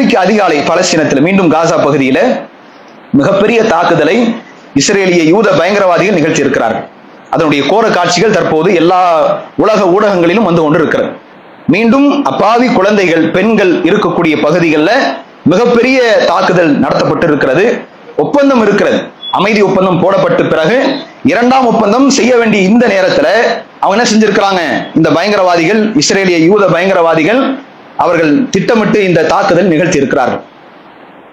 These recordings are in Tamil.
இன்றைக்கு அதிகாலை பலஸ்தீனத்தில் மீண்டும் காசா பகுதியில மிகப்பெரிய தாக்குதலை இஸ்ரேலிய யூத பயங்கரவாதிகள் நிகழ்த்தி இருக்கிறார்கள் அதனுடைய கோர காட்சிகள் தற்போது எல்லா உலக ஊடகங்களிலும் வந்து கொண்டிருக்கிறது. மீண்டும் அப்பாவி குழந்தைகள் பெண்கள் இருக்கக்கூடிய பகுதிகளில் மிகப்பெரிய தாக்குதல் நடத்தப்பட்டு இருக்கிறது ஒப்பந்தம் இருக்கிறது. அமைதி ஒப்பந்தம் போடப்பட்ட பிறகு இரண்டாம் ஒப்பந்தம் செய்ய வேண்டிய இந்த நேரத்துல அவங்க என்ன செஞ்சிருக்கிறாங்க? இந்த பயங்கரவாதிகள் இஸ்ரேலிய யூத பயங்கரவாதிகள் அவர்கள் திட்டமிட்டு இந்த தாக்குதல் நிகழ்த்தி இருக்கிறார்கள்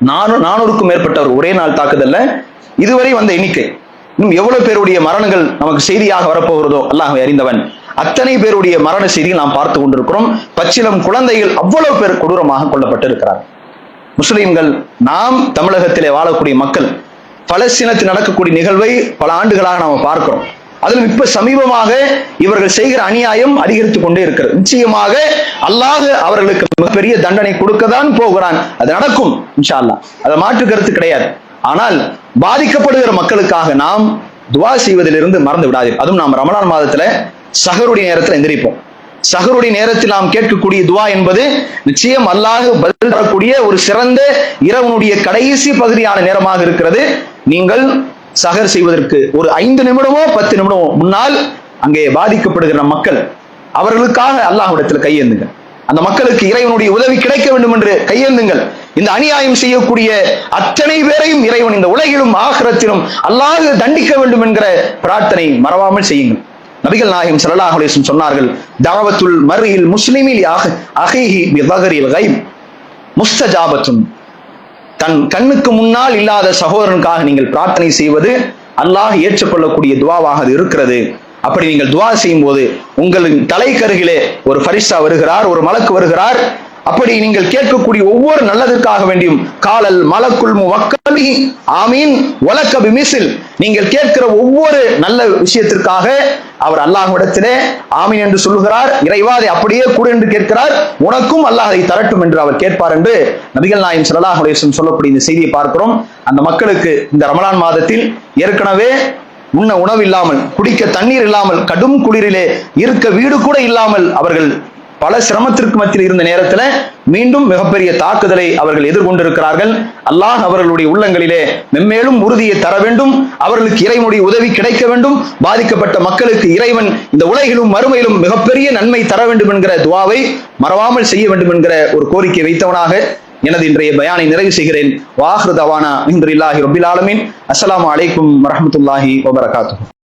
நானூறு நானூறுக்கும் மேற்பட்டவர் ஒரே நாள் தாக்குதல்ல. இதுவரை வந்த எண்ணிக்கை இன்னும் எவ்வளவு பேருடைய மரணங்கள் நமக்கு செய்தியாக வரப்போகிறதோ அல்லாஹ் அறிந்தவன் அத்தனை பேருடைய மரண செய்திகள் நாம் பார்த்து கொண்டிருக்கிறோம். பச்சிலம் குழந்தைகள் அவ்வளவு பேர் கொடூரமாக கொல்லப்பட்டு முஸ்லிம்கள் நாம் தமிழகத்திலே வாழக்கூடிய மக்கள் பலஸ்தீனத்தில் நடக்கக்கூடிய நிகழ்வை பல ஆண்டுகளாக நாம் பார்க்கிறோம். அதிலும் இப்ப சமீபமாக இவர்கள் செய்கிற அநியாயம் அதிகரித்துக் கொண்டே இருக்கிறது. நிச்சயமாக அல்லாஹ் அவர்களுக்கு மிகப்பெரிய தண்டனை கொடுக்கதான் போகிறான். அது நடக்கும் இன்ஷா அல்லாஹ் அதை மாற்று கருத்து கிடையாது. ஆனால் பாதிக்கப்படுகிற மக்களுக்காக நாம் துவா செய்வதிலிருந்து மறந்து விடாது அதுவும் நாம் ரமலான் மாதத்துல சகருடைய நேரத்தில் எந்திரிப்போம். சகருடைய நேரத்தில் நாம் கேட்கக்கூடிய துவா என்பது நிச்சயம் அல்லாஹ் பதில் தரக்கூடிய ஒரு சிறந்த இரவனுடைய கடைசி பகுதியான நேரமாக இருக்கிறது. நீங்கள் சகர் செய்வதற்கு ஒரு ஐந்து நிமிடமோ பத்து நிமிடமோ முன்னால் அங்கே பாதிக்கப்படுகிற மக்கள் அவர்களுக்காக அல்லாஹ்விடத்தில் கையேந்துங்க அந்த மக்களுக்கு இறைவனுடைய உதவி கிடைக்க வேண்டும் என்று கையேந்துங்கள். இந்த அநியாயம் செய்யக்கூடிய அத்தனை பேரையும் இறைவன் இந்த உலகிலும் ஆகரத்திலும் அல்லாஹ் தண்டிக்க வேண்டும் என்கிற பிரார்த்தனை மறவாமல் செய்யுங்கள். நபிகள் நாயகம் சல்லாஹ் அலைஹி சொன்னார்கள் தாவத்துல் மருகில் முஸ்லிமில் அஹீஹி பிதஹரில் கைப் தன் கண்ணுக்கு முன்னால் இல்லாத சகோதரனுக்காக நீங்கள் பிரார்த்தனை செய்வது அல்லாஹ் ஏற்றுக்கொள்ளக்கூடிய துவாவாக அது இருக்கிறது. அப்படி நீங்கள் துவா செய்யும் போது உங்களின் தலைக்கருகிலே ஒரு பரிசா வருகிறார் ஒரு மலக்கு வருகிறார் அப்படி நீங்கள் கேட்கக்கூடிய ஒவ்வொரு நல்லதற்காக வேண்டியும் காலல் மலக்குள் முவக்கலி ஆமீன் வலக்கபி மிசில் நீங்கள் கேட்கிற ஒவ்வொரு நல்ல விஷயத்திற்காக அவர் அல்லாஹ்விடத்திலே ஆமீன் என்று சொல்லுகிறார். இறைவாதை அப்படியே கூடு என்று கேட்கிறார். உனக்கும் அல்லாஹ் அதை தரட்டும் என்று அவர் கேட்பார் என்று நபிகள் நாயம் ஸல்லல்லாஹு சொல்லக்கூடிய இந்த செய்தியை பார்க்கிறோம். அந்த மக்களுக்கு இந்த ரமலான் மாதத்தில் ஏற்கனவே உண்ண உணவு இல்லாமல் குடிக்க தண்ணீர் இல்லாமல் கடும் குளிரிலே இருக்க வீடு கூட இல்லாமல் அவர்கள் பல சிரமத்திற்கு மத்தியில் இருந்த நேரத்துல மீண்டும் மிகப்பெரிய தாக்குதலை அவர்கள் எதிர்கொண்டிருக்கிறார்கள். அல்லாஹ் அவர்களுடைய உள்ளங்களிலே மென்மேலும் உறுதியை தர வேண்டும். அவர்களுக்கு இறைவனுடைய உதவி கிடைக்க வேண்டும். பாதிக்கப்பட்ட மக்களுக்கு இறைவன் இந்த உலகிலும் மறுமையிலும் மிகப்பெரிய நன்மை தர வேண்டும் என்கிற துவாவை மறவாமல் செய்ய வேண்டும் என்கிற ஒரு கோரிக்கை வைத்தவனாக எனது இன்றைய பயானை நிறைவு செய்கிறேன். வாஹ்ரு தவானா இன்றில்லாஹி ரபில் ஆலமின். அஸ்லாம் அலைக்கும் வரமத்துல்லாஹி வபரகாத்து